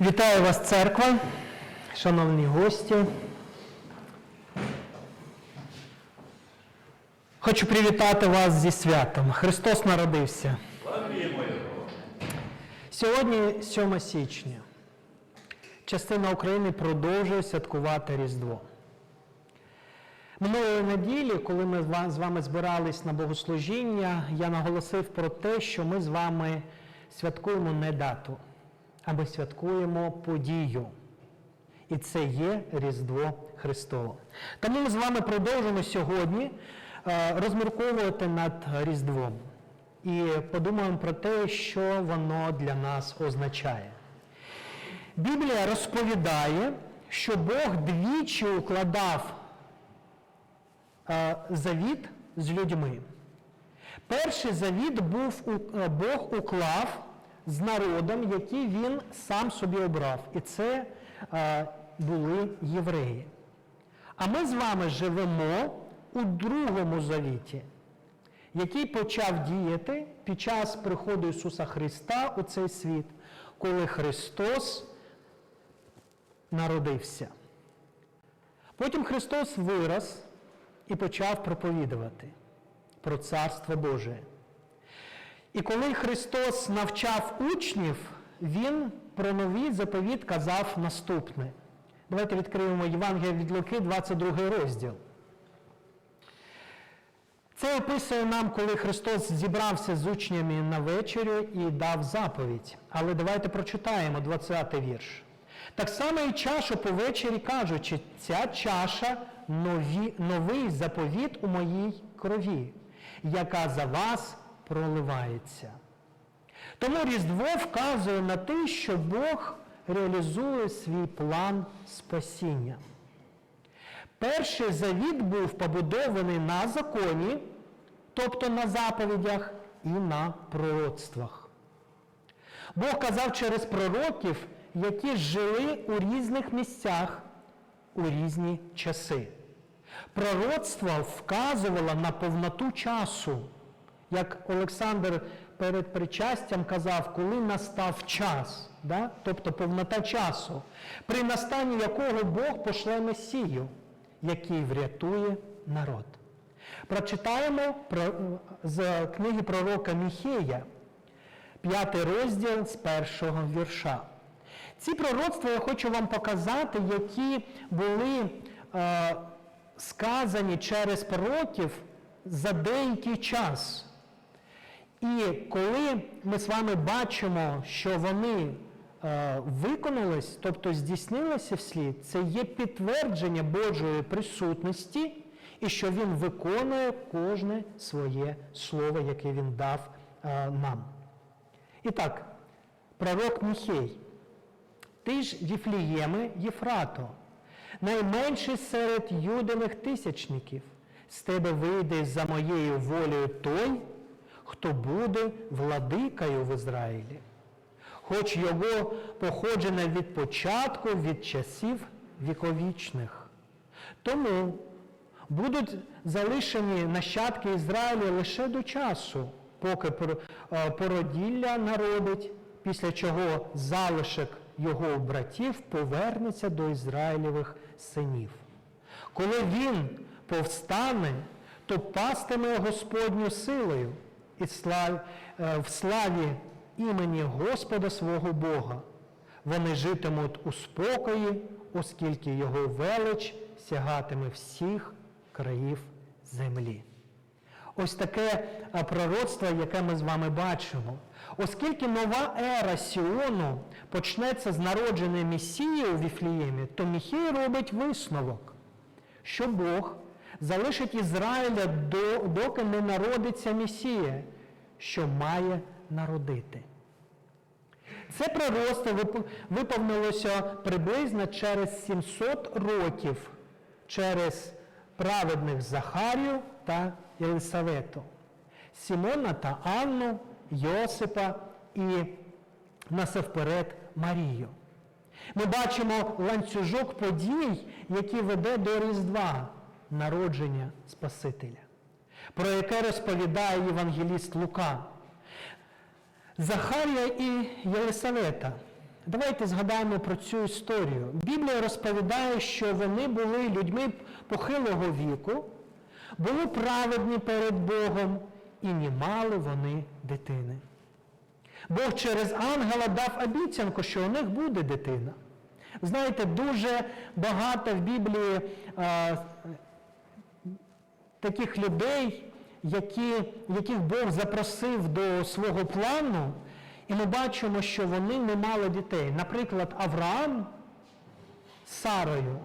Вітаю вас, церква, шановні гості. Хочу привітати вас зі святом. Христос народився. Сьогодні 7 січня. Частина України продовжує святкувати Різдво. Минулої неділі, коли ми з вами збирались на богослужіння, я наголосив про те, що ми з вами святкуємо не дату, а святкуємо подію. І це є Різдво Христово. Тому ми з вами продовжимо сьогодні е, розмірковувати над Різдвом і подумаємо про те, що воно для нас означає. Біблія розповідає, що Бог двічі укладав е, завіт з людьми. Перший завіт був е, Бог уклав з народом, який він сам собі обрав. І це е, були євреї. А ми з вами живемо у другому завіті, який почав діяти під час приходу Ісуса Христа у цей світ, коли Христос народився. Потім Христос вирос і почав проповідувати про Царство Боже. І коли Христос навчав учнів, Він про новий заповіт казав наступне. Давайте відкриємо Євангелія від Луки, 22 розділ. Це описує нам, коли Христос зібрався з учнями на вечерю і дав заповідь. Але давайте прочитаємо 20 вірш. Так само і чашу по вечері кажучи, ця чаша нові, новий заповіт у моїй крові, яка за вас проливається. Тому Різдво вказує на те, що Бог реалізує свій план спасіння. Перший завіт був побудований на законі, тобто на заповідях і на пророцтвах. Бог казав через пророків, які жили у різних місцях у різні часи. Пророцтво вказувало на повноту часу, як Олександр перед причастям казав, коли настав час, да? тобто повнота часу, при настанні якого Бог пошле Месію, який врятує народ. Прочитаємо про, з книги пророка Міхея, п'ятий розділ з першого вірша. Ці пророцтва я хочу вам показати, які були е, сказані через пророків за деякий час. І коли ми з вами бачимо, що вони е, виконались, тобто здійснилися вслід, це є підтвердження Божої присутності і що Він виконує кожне своє слово, яке Він дав е, нам. І так, пророк Міхей. Ти ж Єфлієми Єфрато, найменший серед юдиних тисячників, з тебе вийде за моєю волею той, хто буде владикою в Ізраїлі. Хоч його походження від початку, від часів віковічних. Тому будуть залишені нащадки Ізраїля лише до часу, поки е, породілля народить, після чого залишок його братів повернеться до Ізраїлевих синів. Коли він повстане, то пастиме Господню силою і слав- е, в славі імені Господа свого Бога. Вони житимуть у спокої, оскільки його велич сягатиме всіх країв землі. Ось таке пророцтво, яке ми з вами бачимо. Оскільки нова ера Сіону почнеться з народження Месії у Віфліємі, то Міхей робить висновок, що Бог залишить Ізраїля до, доки не народиться Месія, що має народити. Це вип- виповнилося приблизно через 700 років через праведних Захарію та Єлисавету, Сімона та Анну, Йосипа і насевперед Марію. Ми бачимо ланцюжок подій, який веде до Різдва, народження Спасителя, про яке розповідає євангеліст Лука. Захарія і Єлисавета давайте згадаємо про цю історію. Біблія розповідає, що вони були людьми похилого віку, були праведні перед Богом і не мали вони дитини. Бог через ангела дав обіцянку, що у них буде дитина. Знаєте, дуже багато в Біблії а, таких людей, які, яких Бог запросив до свого плану, і ми бачимо, що вони не мали дітей. Наприклад, Авраам з Сарою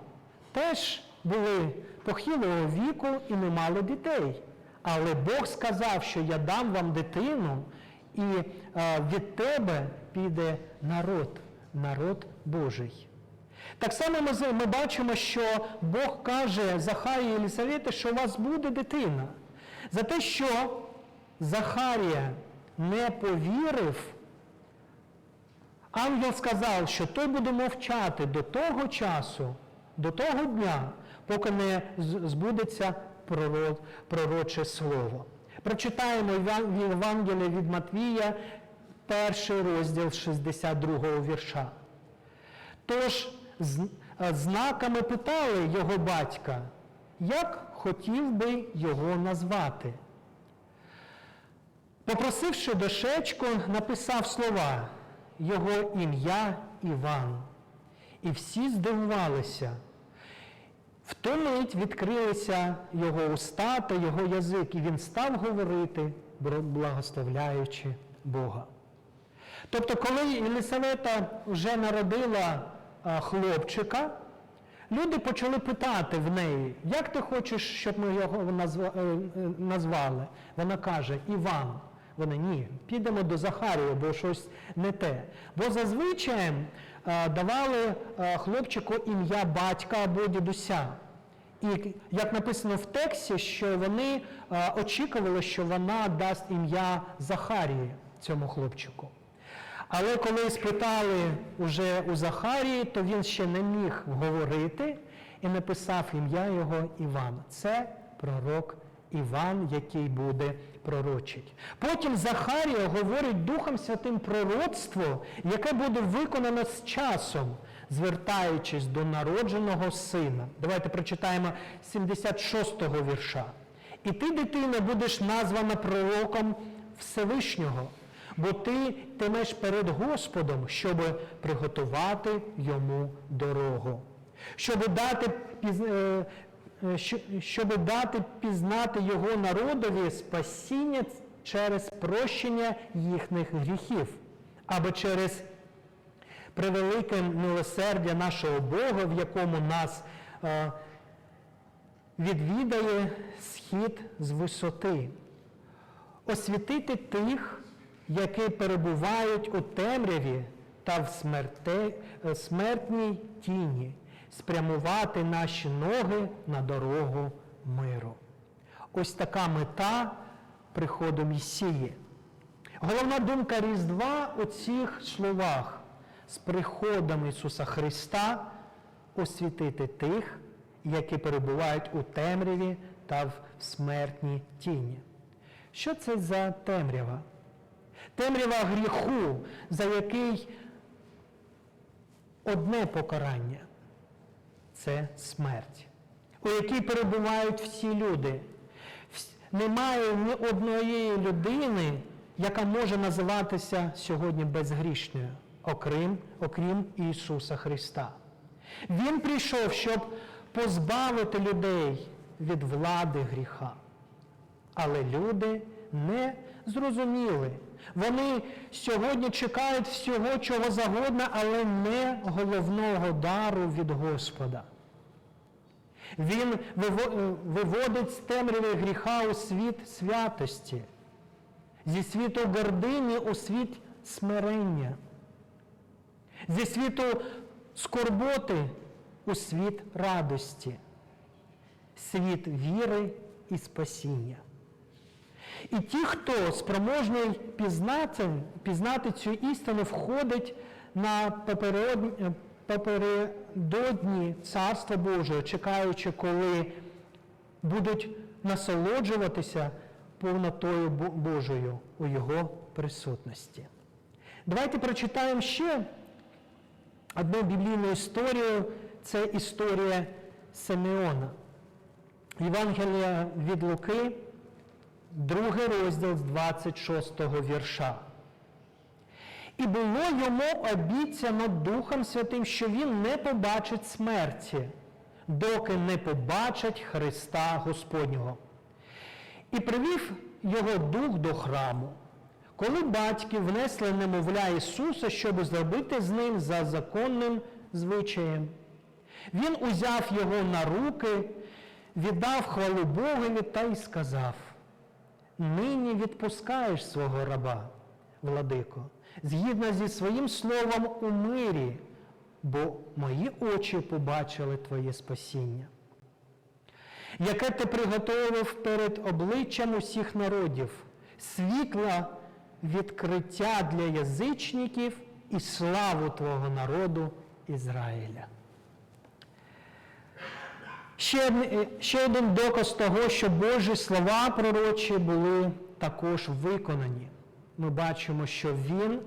теж були похилого віку і не мали дітей. Але Бог сказав, що я дам вам дитину, і е, від тебе піде народ, народ Божий. Так само ми, ми бачимо, що Бог каже Захарії і Єлісавети, що у вас буде дитина. За те, що Захарія не повірив, ангел сказав, що той буде мовчати до того часу, до того дня, поки не збудеться пророче слово. Прочитаємо Євангелії від Матвія, перший розділ 62 вірша. Тож знаками питали його батька, як хотів би його назвати. Попросивши дошечку, написав слова його ім'я Іван. І всі здивувалися. В ту мить відкрилися його уста та його язик, і він став говорити, благословляючи Бога. Тобто, коли Єлисавета вже народила хлопчика, люди почали питати в неї, як ти хочеш, щоб ми його е, е, назвали? Вона каже, Іван. Вони ні, підемо до Захарія, бо щось не те. Бо зазвичай е, давали е, хлопчику ім'я батька або дідуся. І як написано в тексті, що вони е, очікували, що вона дасть ім'я Захарії цьому хлопчику. Але коли спитали уже у Захарії, то він ще не міг говорити і написав ім'я його Іван. Це пророк Іван, який буде пророчить. Потім Захарія говорить Духом Святим пророцтво, яке буде виконано з часом, звертаючись до народженого сина. Давайте прочитаємо 76-го вірша. І ти, дитина, будеш названа пророком Всевишнього, бо ти тимеш перед Господом, щоб приготувати йому дорогу, щоб дати, е, е, що- щоб дати пізнати його народові спасіння через прощення їхніх гріхів, або через превелике милосердя нашого Бога, в якому нас е, відвідає схід з висоти, освітити тих, які перебувають у темряві та в смерте, е, смертній тіні, спрямувати наші ноги на дорогу миру. Ось така мета приходу Месії. Головна думка Різдва у цих словах з приходом Ісуса Христа освітити тих, які перебувають у темряві та в смертній тіні. Що це за темрява? Темрява гріху, за який одне покарання це смерть, у якій перебувають всі люди. Немає ні одної людини, яка може називатися сьогодні безгрішною, окрім, окрім Ісуса Христа. Він прийшов, щоб позбавити людей від влади гріха. Але люди не зрозуміли. Вони сьогодні чекають всього, чого завгодно, але не головного дару від Господа. Він е, виводить з темряви гріха у світ святості, зі світу гордині у світ смирення, зі світу скорботи у світ радості, світ віри і спасіння. І ті, хто спроможний пізнати, пізнати цю істину, входить на попередодні Царства Божого, чекаючи, коли будуть насолоджуватися повнотою Бо- Божою у Його присутності. Давайте прочитаємо ще одну біблійну історію, це історія Симеона. Євангелія від Луки, другий розділ з 26 вірша. І було йому обіцяно Духом Святим, що він не побачить смерті, доки не побачить Христа Господнього. І привів його дух до храму. Коли батьки внесли немовля Ісуса, щоб зробити з ним за законним звичаєм, він узяв його на руки, віддав хвалу Богові та й сказав: Нині відпускаєш свого раба, владико, згідно зі своїм словом у мирі, бо мої очі побачили Твоє спасіння, яке ти приготовив перед обличчям усіх народів, світла відкриття для язичників і славу Твого народу Ізраїля. Ще, ще один доказ того, що Божі слова пророчі були також виконані. Ми бачимо, що він,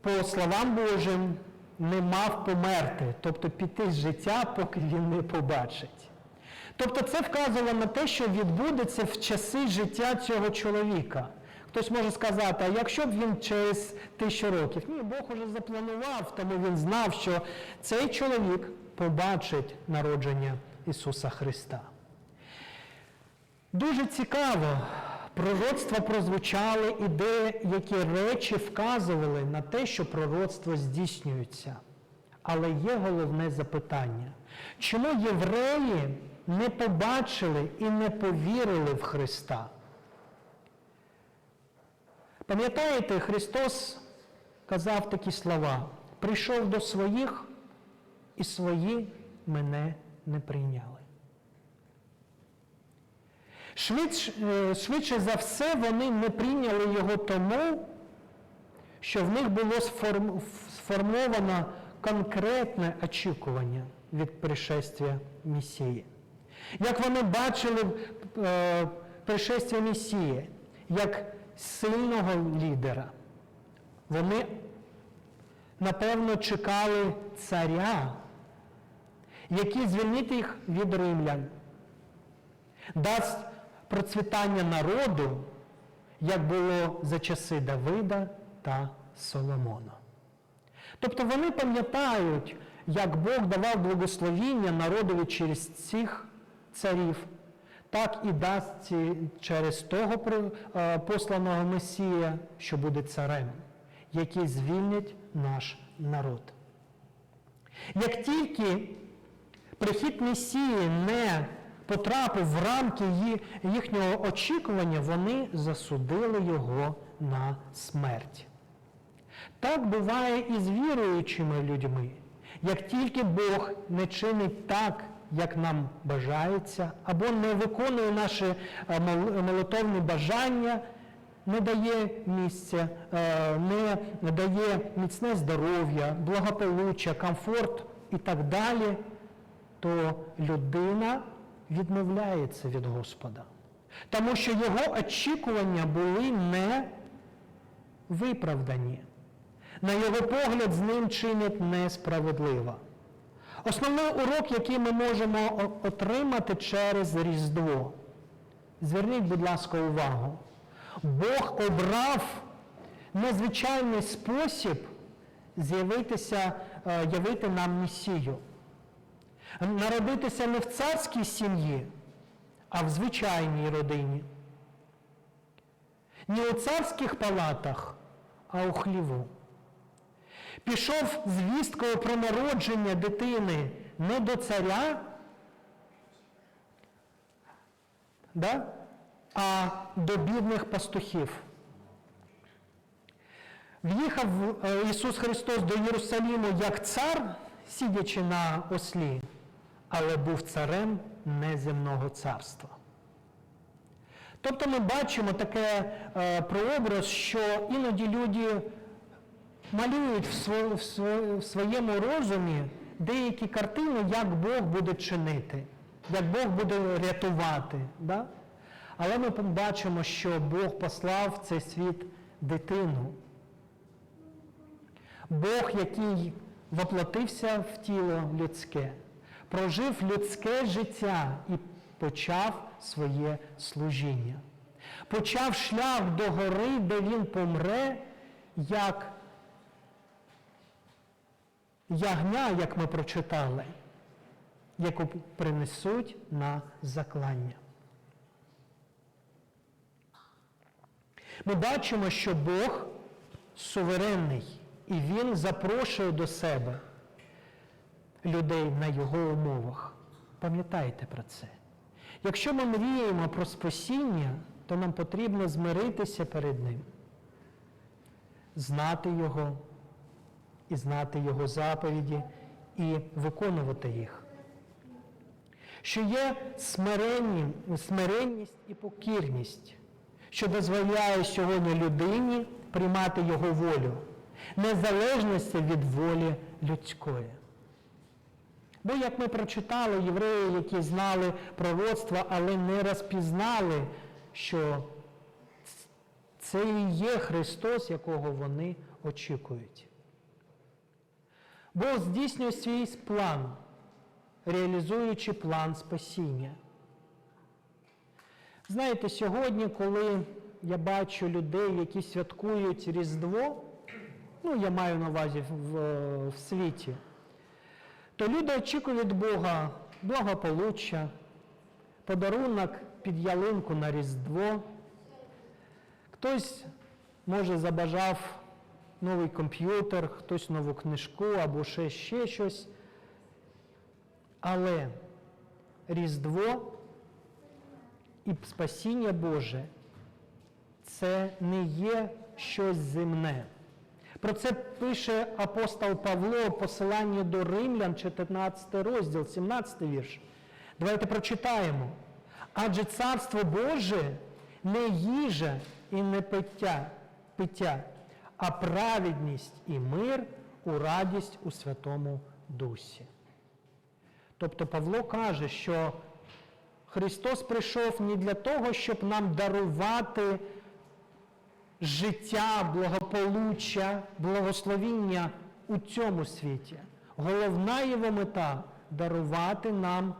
по словам Божим, не мав померти, тобто піти з життя, поки він не побачить. Тобто це вказувало на те, що відбудеться в часи життя цього чоловіка. Хтось може сказати, а якщо б він через тисячу років? Ні, Бог уже запланував, тому він знав, що цей чоловік побачить народження Ісуса Христа. Дуже цікаво, пророцтва прозвучали і деякі речі вказували на те, що пророцтво здійснюється. Але є головне запитання. Чому євреї не побачили і не повірили в Христа? Пам'ятаєте, Христос казав такі слова: прийшов до своїх, і свої мене не прийняли. Швидше, швидше за все, вони не прийняли його тому, що в них було сформ- сформовано конкретне очікування від пришестя Месії. Як вони бачили е, пришестя Месії, як сильного лідера, вони, напевно, чекали царя, який звільнить їх від римлян, дасть процвітання народу, як було за часи Давида та Соломона. Тобто вони пам'ятають, як Бог давав благословіння народові через цих царів, так і дасть через того е, посланого Месія, що буде царем, який звільнить наш народ. Як тільки прихід Месії не потрапив в рамки їхнього очікування, вони засудили його на смерть. Так буває і з віруючими людьми. Як тільки Бог не чинить так, як нам бажається, або не виконує наші е, молитовні бажання, не дає місця, е, не дає міцне здоров'я, благополуччя, комфорт і так далі, то людина відмовляється від Господа. Тому що його очікування були не виправдані. На його погляд, з ним чинять несправедливо. Основний урок, який ми можемо отримати через Різдво. Зверніть, будь ласка, увагу. Бог обрав незвичайний спосіб з'явитися, е, явити нам Месію. Народитися не в царській сім'ї, а в звичайній родині. Не у царських палатах, а у хліву. Пішов з вісткою про народження дитини не до царя, да? а до бідних пастухів. В'їхав е, Ісус Христос до Єрусаліму як цар, сидячи на ослі, але був царем неземного царства. Тобто ми бачимо таке е, прообраз, що іноді люди малюють в, сво- в сво- в своєму розумі деякі картини, як Бог буде чинити, як Бог буде рятувати. Да? Але ми бачимо, що Бог послав в цей світ дитину. Бог, який воплотився в тіло людське, прожив людське життя і почав своє служіння. Почав шлях до гори, де він помре, як ягня, як ми прочитали, яку принесуть на заклання. Ми бачимо, що Бог суверенний, і Він запрошує до себе людей на його умовах. Пам'ятайте про це. Якщо ми мріємо про спасіння, то нам потрібно змиритися перед Ним, знати Його і знати Його заповіді і виконувати їх. Що є смиренність і покірність, що дозволяє сьогодні людині приймати його волю, незалежності від волі людської. Бо, як ми прочитали, євреї, які знали пророцтва, але не розпізнали, що це і є Христос, якого вони очікують. Бог здійснює свій план, реалізуючи план спасіння. Знаєте, сьогодні, коли я бачу людей, які святкують Різдво, ну, я маю на увазі в, в, в світі, то люди очікують від Бога благополуччя, подарунок під ялинку на Різдво. Хтось, може, забажав новий комп'ютер, хтось нову книжку або ще, ще щось. Але Різдво і спасіння Боже це не є щось земне. Про це пише апостол Павло в посиланні до Римлян, 14 розділ, 17 вірш. Давайте прочитаємо. Адже Царство Боже не їжа і не пиття, пиття, а праведність і мир у радість у Святому Дусі. Тобто Павло каже, що Христос прийшов не для того, щоб нам дарувати життя, благополуччя, благословіння у цьому світі. Головна його мета дарувати нам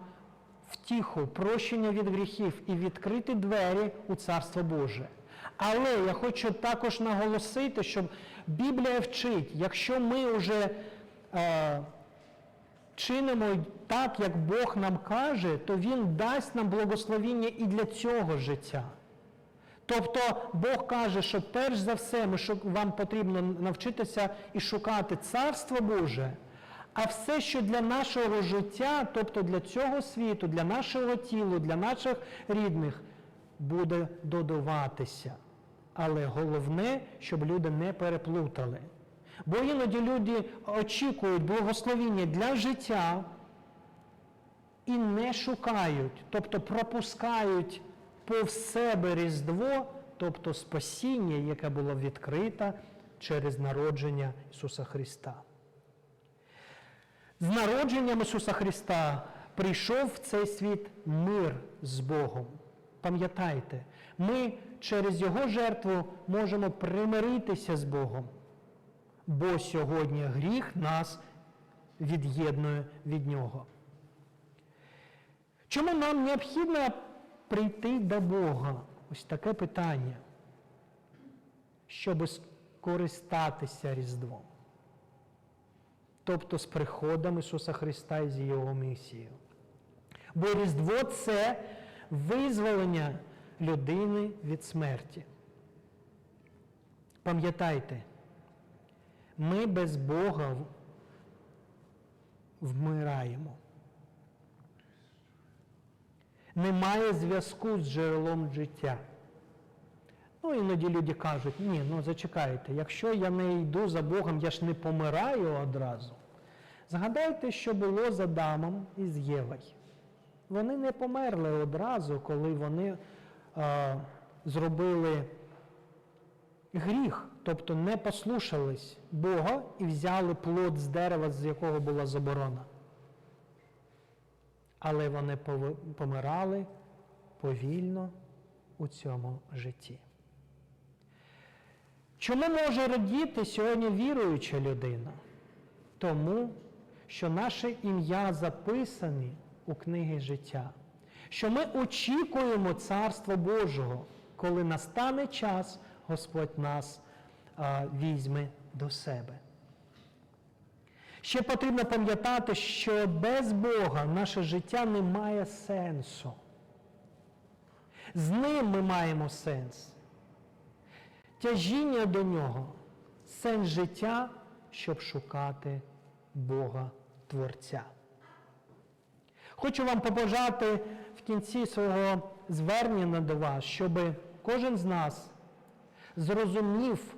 втіху, прощення від гріхів і відкрити двері у Царство Боже. Але я хочу також наголосити, що Біблія вчить, якщо ми вже е, чинимо так, як Бог нам каже, то Він дасть нам благословіння і для цього життя. Тобто Бог каже, що перш за все вам потрібно навчитися і шукати Царство Боже, а все, що для нашого життя, тобто для цього світу, для нашого тіла, для наших рідних, буде додаватися. Але головне, щоб люди не переплутали. Бо іноді люди очікують благословіння для життя і не шукають, тобто пропускають повз себе Різдво, тобто спасіння, яке було відкрите через народження Ісуса Христа. З народженням Ісуса Христа прийшов в цей світ мир з Богом. Пам'ятайте, ми через Його жертву можемо примиритися з Богом, бо сьогодні гріх нас від'єднує від Нього. Чому нам необхідно прийти до Бога? Ось таке питання, щоб скористатися Різдвом. Тобто з приходом Ісуса Христа і з Його місією. Бо Різдво це визволення людини від смерті. Пам'ятайте, ми без Бога вмираємо. Немає зв'язку з джерелом життя. Ну, іноді люди кажуть, ні, ну зачекайте, якщо я не йду за Богом, я ж не помираю одразу. Згадайте, що було з Адамом і з Євою. Вони не померли одразу, коли вони е, зробили гріх, тобто не послушались Бога і взяли плод з дерева, з якого була заборона. Але вони помирали повільно у цьому житті. Чому може радіти сьогодні віруюча людина? тому, що наше ім'я записані у книги життя, що ми очікуємо Царства Божого, коли настане час, Господь нас а, візьме до себе. Ще потрібно пам'ятати, що без Бога наше життя не має сенсу. З ним ми маємо сенс. Тяжіння до нього сенс життя, щоб шукати Бога Творця. Хочу вам побажати в кінці свого звернення до вас, щоб кожен з нас зрозумів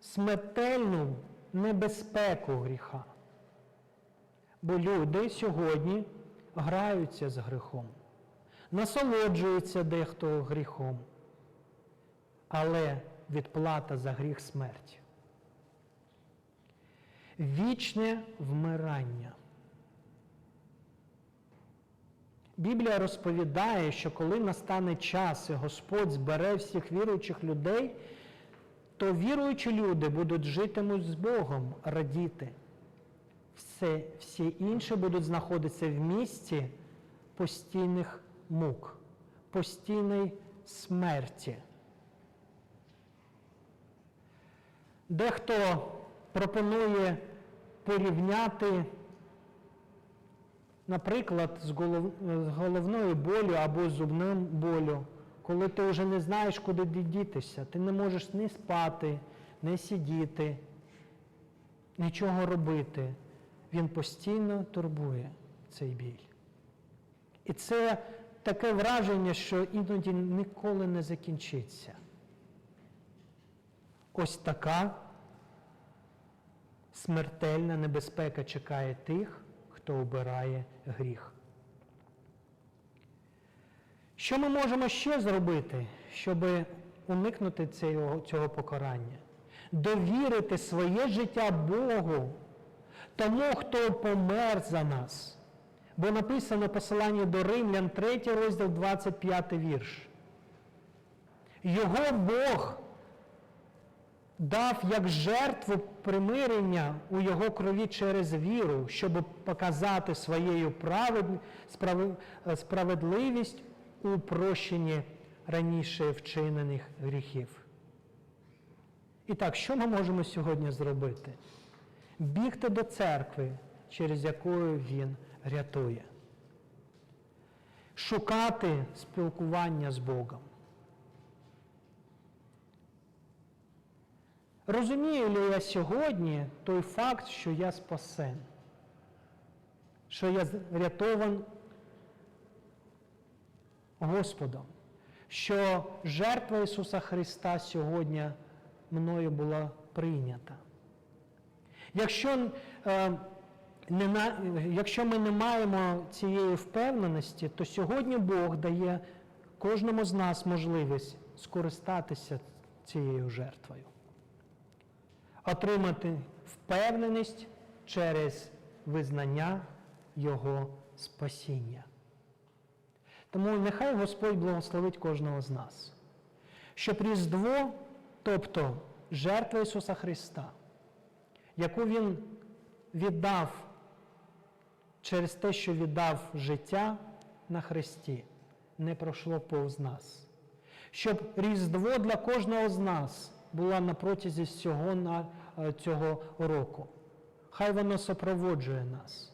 смертельну небезпеку гріха. Бо люди сьогодні граються з гріхом, насолоджуються дехто гріхом, але відплата за гріх смерть. Вічне вмирання. Біблія розповідає, що коли настане час і Господь збере всіх віруючих людей, то віруючі люди будуть житимуть з Богом, радіти. Все, всі інші будуть знаходитися в місці постійних мук, постійної смерті. Дехто пропонує порівняти, наприклад, з головною болю або зубним болю, коли ти вже не знаєш, куди дітися. Ти не можеш ні спати, ні сидіти, нічого робити. Він постійно турбує цей біль. І це таке враження, що іноді ніколи не закінчиться. Ось така смертельна небезпека чекає тих, хто обирає гріх. Що ми можемо ще зробити, щоб уникнути цього, цього покарання? Довірити своє життя Богу, тому, хто помер за нас. Бо написано посилання до Римлян, 3 розділ, 25 вірш. Його Бог дав як жертву примирення у його крові через віру, щоб показати своєю правед- справедливість у прощенні раніше вчинених гріхів. І так, що ми можемо сьогодні зробити? Бігти до церкви, через яку він рятує. Шукати спілкування з Богом. Розумію ли я сьогодні той факт, що я спасен, що я врятован Господом, що жертва Ісуса Христа сьогодні мною була прийнята. Якщо, е, не на, якщо ми не маємо цієї впевненості, то сьогодні Бог дає кожному з нас можливість скористатися цією жертвою отримати впевненість через визнання Його спасіння. Тому нехай Господь благословить кожного з нас, щоб Різдво, тобто жертва Ісуса Христа, яку Він віддав через те, що віддав життя на Христі, не пройшло повз нас. Щоб Різдво для кожного з нас була на протязі всього на, е, цього року. Хай воно супроводжує нас,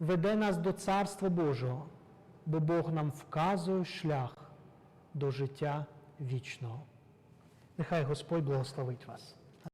веде нас до Царства Божого, бо Бог нам вказує шлях до життя вічного. Нехай Господь благословить вас.